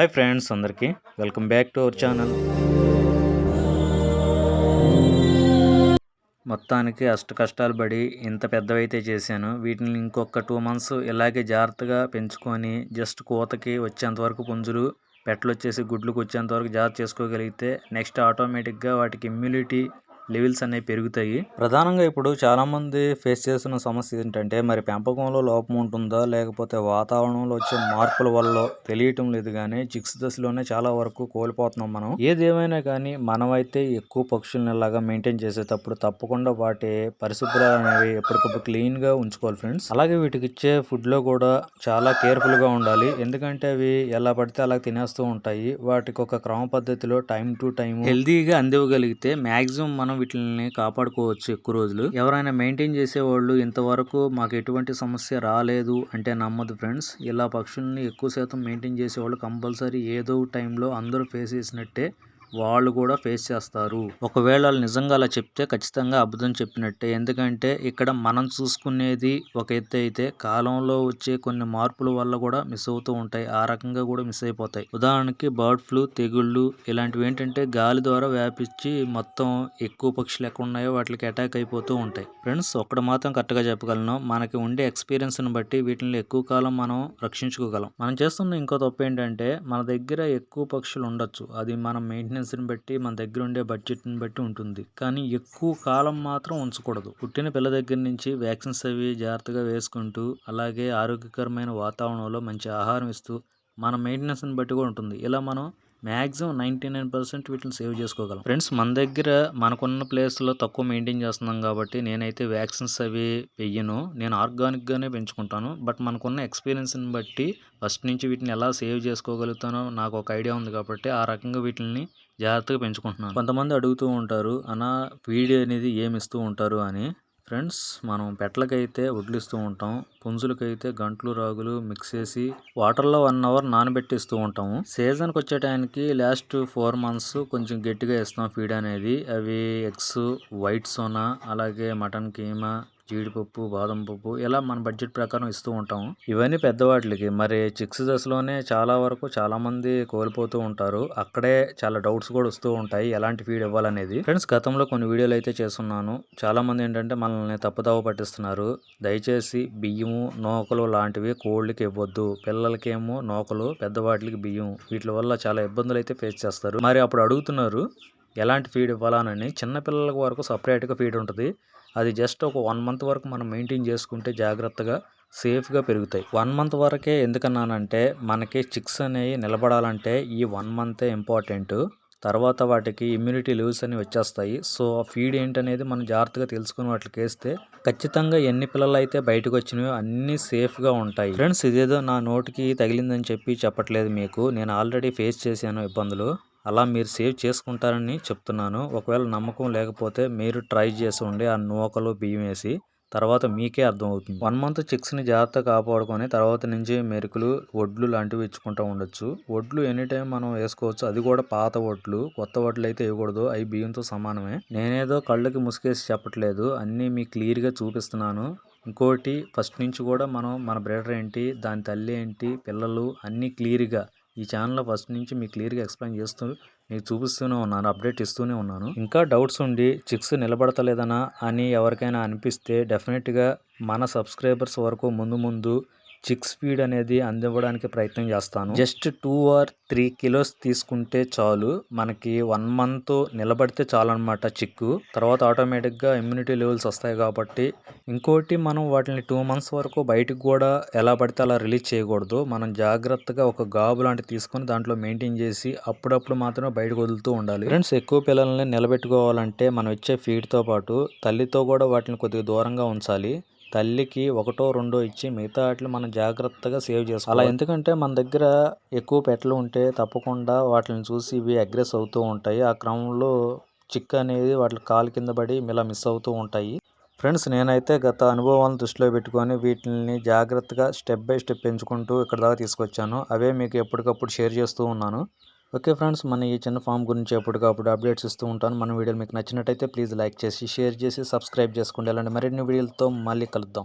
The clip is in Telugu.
హాయ్ ఫ్రెండ్స్ అందరికీ welcome back to our channel. మొత్తానికి అష్ట కష్టాలు పడి ఇంత పెద్దవైతే చేశాను. వీటిని ఇంకొక టూ మంత్స్ ఇలాగే జాగ్రత్తగా పెంచుకొని జస్ట్ కోతకి వచ్చేంత వరకు పుంజులు పెట్టలు వచ్చేసి గుడ్లకు వచ్చేంత వరకు జాగ్రత్త చేసుకోగలిగితే నెక్స్ట్ ఆటోమేటిక్గా వాటికి ఇమ్యూనిటీ లెవెల్స్ అనేవి పెరుగుతాయి. ప్రధానంగా ఇప్పుడు చాలామంది ఫేస్ చేస్తున్న సమస్య ఏంటంటే మరి పెంపకంలో లోపం ఉంటుందా? లేకపోతే వాతావరణంలో వచ్చే మార్పుల వల్ల తెలియటం లేదు కానీ చిక్స్ దశలోనే చాలా వరకు కోల్పోతున్నాం మనం. ఏదేమైనా కానీ మనమైతే ఎక్కువ పక్షులను ఇలాగా మెయింటైన్ చేసేటప్పుడు తప్పకుండా వాటి పరిశుభ్రాలు అనేవి ఎప్పటికప్పుడు క్లీన్గా ఉంచుకోవాలి ఫ్రెండ్స్. అలాగే వీటికి ఇచ్చే ఫుడ్లో కూడా చాలా కేర్ఫుల్గా ఉండాలి. ఎందుకంటే అవి ఎలా పడితే అలా తినేస్తూ ఉంటాయి. వాటికి ఒక క్రమ పద్ధతిలో టైం టు టైం హెల్దీగా అందివ్వగలిగితే మాక్సిమం మనం వీటిని కాపాడుకోవచ్చు ఎక్కువ రోజులు. ఎవరైనా మెయింటైన్ చేసేవాళ్ళు ఇంతవరకు మాకు ఎటువంటి సమస్య రాలేదు అంటే నమ్మదు ఫ్రెండ్స్. ఇలా పక్షుల్ని ఎక్కువ శాతం మెయింటైన్ చేసేవాళ్ళు కంపల్సరీ ఏదో టైంలో అందరూ ఫేస్ చేసినట్టే వాళ్ళు కూడా ఫేస్ చేస్తారు. ఒకవేళ వాళ్ళు నిజంగా అలా చెప్తే ఖచ్చితంగా అబద్ధం చెప్పినట్టే. ఎందుకంటే ఇక్కడ మనం చూసుకునేది ఒక ఎత్తు అయితే కాలంలో వచ్చే కొన్ని మార్పుల వల్ల కూడా మిస్ అవుతూ ఉంటాయి. ఆ రకంగా కూడా మిస్ అయిపోతాయి. ఉదాహరణకి బర్డ్ ఫ్లూ తెగుళ్ళు ఇలాంటివి ఏంటంటే గాలి ద్వారా వ్యాపించి మొత్తం ఎక్కువ పక్షులు ఎక్కడ ఉన్నాయో వాటికి అటాక్ అయిపోతూ ఉంటాయి. ఫ్రెండ్స్ ఒక్కడ మాత్రం కరెక్ట్గా చెప్పగలను. మనకి ఉండే ఎక్స్పీరియన్స్ని బట్టి వీటిని ఎక్కువ కాలం మనం రక్షించుకోగలం. మనం చేస్తున్న ఇంకో తప్పు ఏంటంటే మన దగ్గర ఎక్కువ పక్షులు ఉండొచ్చు. అది మనం మెయింటెనెన్స్ మెయింటెనెన్స్ని బట్టి మన దగ్గర ఉండే బడ్జెట్ని బట్టి ఉంటుంది. కానీ ఎక్కువ కాలం మాత్రం ఉంచకూడదు. పుట్టిన పిల్ల దగ్గర నుంచి వ్యాక్సిన్స్ అవి జాగ్రత్తగా వేసుకుంటూ అలాగే ఆరోగ్యకరమైన వాతావరణంలో మంచి ఆహారం ఇస్తూ మన మెయింటెనెన్స్ని బట్టి కూడా ఉంటుంది. ఇలా మనం మ్యాక్సిమం నైంటీ నైన్ పర్సెంట్ వీటిని సేవ్ చేసుకోగలం. ఫ్రెండ్స్ మన దగ్గర మనకున్న ప్లేస్లో తక్కువ మెయింటైన్ చేస్తున్నాం కాబట్టి నేనైతే వ్యాక్సిన్స్ అవి వెయ్యను. నేను ఆర్గానిక్గానే పెంచుకుంటాను. బట్ మనకున్న ఎక్స్పీరియన్స్ని బట్టి ఫస్ట్ నుంచి వీటిని ఎలా సేవ్ చేసుకోగలుగుతానో నాకు ఒక ఐడియా ఉంది కాబట్టి ఆ రకంగా వీటిని జాగ్రత్తగా పెంచుకుంటున్నాను. కొంతమంది అడుగుతూ ఉంటారు అన్న ఫీడ్ అనేది ఏమి ఇస్తూ ఉంటారు? అని. ఫ్రెండ్స్ మనం పెట్టలకైతే వడ్లిస్తూ ఉంటాం. పుంజులకైతే గంట్లు రాగులు మిక్స్ చేసి వాటర్లో వన్ అవర్ నానబెట్టిస్తూ ఉంటాము. సీజన్కి వచ్చే టైంకి లాస్ట్ ఫోర్ మంత్స్ కొంచెం గట్టిగా ఇస్తాం ఫీడ్ అనేది. అవి ఎగ్స్ వైట్ సోనా అలాగే మటన్ కీమా జీడిపప్పు బాదం పప్పు ఇలా మన బడ్జెట్ ప్రకారం ఇస్తూ ఉంటాము. ఇవన్నీ పెద్దవాటికి. మరి చిక్స్ దశలోనే చాలా వరకు చాలా మంది కోల్పోతూ ఉంటారు. అక్కడే చాలా డౌట్స్ కూడా వస్తూ ఉంటాయి. ఎలాంటి ఫీడ్ ఇవ్వాలనేది. ఫ్రెండ్స్ గతంలో కొన్ని వీడియోలు అయితే చేస్తున్నాను. చాలా మంది ఏంటంటే మనల్ని తప్పుదావ పట్టిస్తున్నారు. దయచేసి బియ్యము నూకలు లాంటివి కోళ్ళకి ఇవ్వద్దు. పిల్లలకేమో నూకలు పెద్దవాటికి బియ్యం వీటి వల్ల చాలా ఇబ్బందులు అయితే ఫేస్ చేస్తారు. మరి అప్పుడు అడుగుతున్నారు ఎలాంటి ఫీడ్ ఇవ్వాలనని. చిన్నపిల్లల వరకు సపరేట్గా ఫీడ్ ఉంటుంది. అది జస్ట్ ఒక వన్ మంత్ వరకు మనం మెయింటైన్ చేసుకుంటే జాగ్రత్తగా సేఫ్గా పెరుగుతాయి. వన్ మంత్ వరకే ఎందుకన్నానంటే మనకి చిక్స్ అనేవి నిలబడాలంటే ఈ వన్ మంతే ఇంపార్టెంట్. తర్వాత వాటికి ఇమ్యూనిటీ లెవెల్స్ అని వచ్చేస్తాయి. సో ఆ ఫీడ్ ఏంటనేది మనం జాగ్రత్తగా తెలుసుకుని వాటికి వేస్తే ఖచ్చితంగా ఎన్ని పిల్లలు అయితే బయటకు వచ్చినాయో అన్నీ సేఫ్గా ఉంటాయి. ఫ్రెండ్స్ ఇదేదో నా నోటికి తగిలిందని చెప్పి చెప్పట్లేదు మీకు. నేను ఆల్రెడీ ఫేస్ చేశాను ఇబ్బందులు. అలా మీరు సేవ్ చేసుకుంటారని చెప్తున్నాను. ఒకవేళ నమ్మకం లేకపోతే మీరు ట్రై చేసి ఉండి ఆ నూకలు బియ్యం వేసి తర్వాత మీకే అర్థమవుతుంది. వన్ మంత్ చిక్స్ని జాగ్రత్తగా కాపాడుకొని తర్వాత నుంచి మెరుకులు వడ్లు లాంటివి ఇచ్చుకుంటూ ఉండొచ్చు. వడ్లు ఎనీ టైం మనం వేసుకోవచ్చు. అది కూడా పాత వడ్లు. కొత్త వడ్లు అయితే వేయకూడదు. అవి బియ్యంతో సమానమే. నేనేదో కళ్ళకి ముసుకేసి చెప్పట్లేదు. అన్నీ మీకు క్లియర్గా చూపిస్తున్నాను. ఇంకోటి ఫస్ట్ నుంచి కూడా మనం మన బ్రీడర్ ఏంటి దాని తల్లి ఏంటి పిల్లలు అన్నీ క్లియర్గా ఈ ఛానల్లో ఫస్ట్ నుంచి మీకు క్లియర్గా ఎక్స్ప్లెయిన్ చేస్తూ మీకు చూపిస్తూనే ఉన్నాను అప్డేట్ ఇస్తూనే ఉన్నాను. ఇంకా డౌట్స్ ఉండి చిక్స్ నిలబడతలేదనా అని ఎవరికైనా అనిపిస్తే డెఫినెట్గా మన సబ్స్క్రైబర్స్ వరకు ముందు ముందు చిక్ ఫీడ్ అనేది అందివ్వడానికి ప్రయత్నం చేస్తాను. Just two or three kilos తీసుకుంటే చాలు. మనకి వన్ మంత్ నిలబడితే చాలు అనమాట చిక్కు. తర్వాత ఆటోమేటిక్గా ఇమ్యూనిటీ లెవెల్స్ వస్తాయి కాబట్టి ఇంకోటి మనం వాటిని టూ మంత్స్ వరకు బయటకు కూడా ఎలా పడితే అలా రిలీజ్ చేయకూడదు. మనం జాగ్రత్తగా ఒక గాబు లాంటివి తీసుకొని దాంట్లో మెయింటైన్ చేసి అప్పుడప్పుడు మాత్రమే బయటకు వదులుతూ ఉండాలి. ఫ్రెండ్స్ ఎక్కువ పిల్లల్ని నిలబెట్టుకోవాలంటే మనం ఇచ్చే ఫీడ్తో పాటు తల్లితో కూడా వాటిని కొద్దిగా దూరంగా ఉంచాలి. తల్లికి ఒకటో రెండో ఇచ్చి మిగతా వాటిని మనం జాగ్రత్తగా సేవ్ చేసుకోవాలి. అలా ఎందుకంటే మన దగ్గర ఎక్కువ పెట్టలు ఉంటే తప్పకుండా వాటిని చూసి ఇవి అగ్రెస్ అవుతూ ఉంటాయి. ఆ క్రమంలో చిక్ అనేది వాటి కాలు కింద పడి ఇలా మిస్ అవుతూ ఉంటాయి. ఫ్రెండ్స్ నేనైతే గత అనుభవాలను దృష్టిలో పెట్టుకొని వీటిని జాగ్రత్తగా స్టెప్ బై స్టెప్ పెంచుకుంటూ ఇక్కడ దాకా తీసుకొచ్చాను. అవే మీకు ఎప్పటికప్పుడు షేర్ చేస్తూ ఉన్నాను. ఓకే ఫ్రెండ్స్ మన ఈ చిన్న ఫామ్ గురించి ఎప్పటికప్పుడు అప్డేట్స్ ఇస్తూ ఉంటాను. మన వీడియోలు మీకు నచ్చినట్టయితే ప్లీజ్ లైక్ చేసి షేర్ చేసి సబ్స్క్రైబ్ చేసుకోండి అలాంటి మరిన్ని వీడియోలతో మళ్ళీ కలుద్దాం.